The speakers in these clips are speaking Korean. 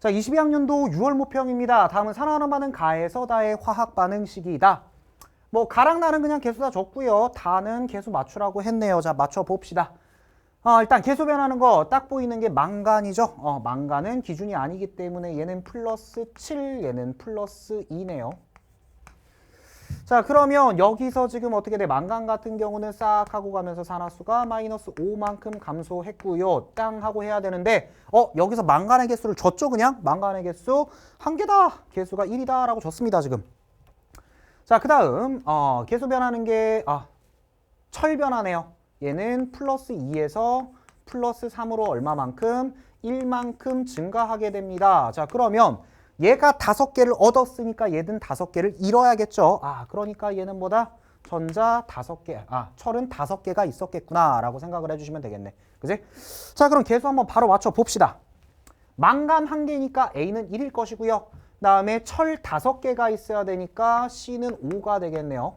자, 22학년도 6월 모평입니다. 다음은 산화하는 가에서 다의 화학 반응식이다. 뭐 가랑 나는 그냥 개수다 줬고요. 다는 개수 맞추라고 했네요. 자, 맞춰 봅시다. 어, 일단 개수 변하는 거 딱 보이는 게 망간이죠. 어, 망간은 기준이 아니기 때문에 얘는 플러스 7, 얘는 플러스 2네요. 자 그러면 여기서 지금 어떻게 돼? 망간 같은 경우는 싹 하고 가면서 산화수가 마이너스 5만큼 감소했고요. 땅 하고 해야 되는데 어 여기서 망간의 개수를 줬죠 그냥? 망간의 개수 한 개다. 개수가 1이다 라고 줬습니다 지금. 자그 다음 어, 개수 변하는 게 아, 철 변하네요. 얘는 플러스 2에서 플러스 3으로 얼마만큼? 1만큼 증가하게 됩니다. 자 그러면 얘가 다섯 개를 얻었으니까 얘는 다섯 개를 잃어야겠죠. 아, 그러니까 얘는 뭐다? 전자 다섯 개, 아, 철은 다섯 개가 있었겠구나라고 생각을 해주시면 되겠네. 그지? 자, 그럼 개수 한번 바로 맞춰 봅시다. 망간 한 개니까 A는 1일 것이고요. 다음에 철 다섯 개가 있어야 되니까 C는 5가 되겠네요.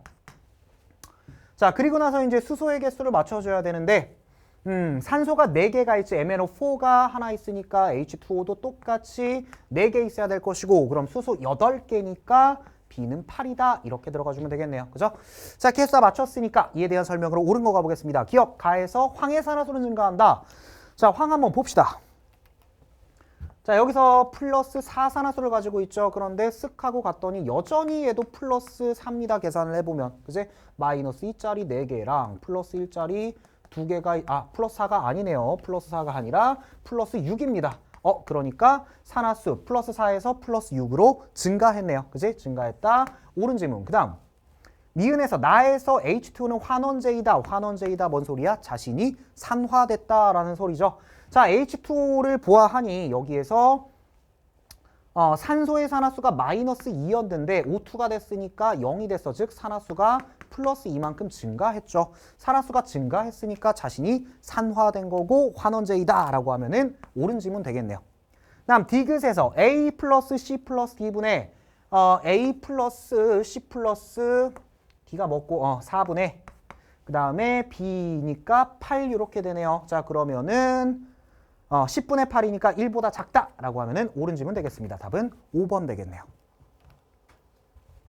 자, 그리고 나서 이제 수소의 개수를 맞춰줘야 되는데, 음, 산소가 4개가 있지 MnO4가 하나 있으니까 H2O도 똑같이 4개 있어야 될 것이고 그럼 수소 8개니까 B는 8이다 이렇게 들어가 주면 되겠네요. 그죠? 자, 개수 다 맞췄으니까 이에 대한 설명으로 옳은 거 가보겠습니다. 기억 가에서 황해산화수는 증가한다. 자, 황 한번 봅시다. 자, 여기서 플러스 4산화수를 가지고 있죠. 그런데 쓱 하고 갔더니 여전히 얘도 플러스 3이다 계산을 해보면 그지? 마이너스 2짜리 4개랑 플러스 1짜리 두 개가 아 플러스 4가 아니네요. 플러스 4가 아니라 플러스 6입니다. 어 그러니까 산화수 플러스 4에서 플러스 6으로 증가했네요. 그지? 증가했다. 옳은 질문. 그 다음 미은에서 나에서 H2는 환원제이다. 환원제이다. 뭔 소리야? 자신이 산화됐다라는 소리죠. 자 H2O를 보아하니 여기에서 어, 산소의 산화수가 마이너스 2였는데 O2가 됐으니까 0이 됐어. 즉 산화수가 플러스 2만큼 증가했죠. 산화수가 증가했으니까 자신이 산화된 거고 환원제이다 라고 하면은 옳은 지문 되겠네요. 다음 디귿에서 A 플러스 C 플러스 D분의 어, A 플러스 C 플러스 D가 먹고 어, 4분의 그 다음에 B니까 8 이렇게 되네요. 자 그러면은 어, 10분의 8이니까 1보다 작다라고 하면은 옳은 질문 되겠습니다. 답은 5번 되겠네요.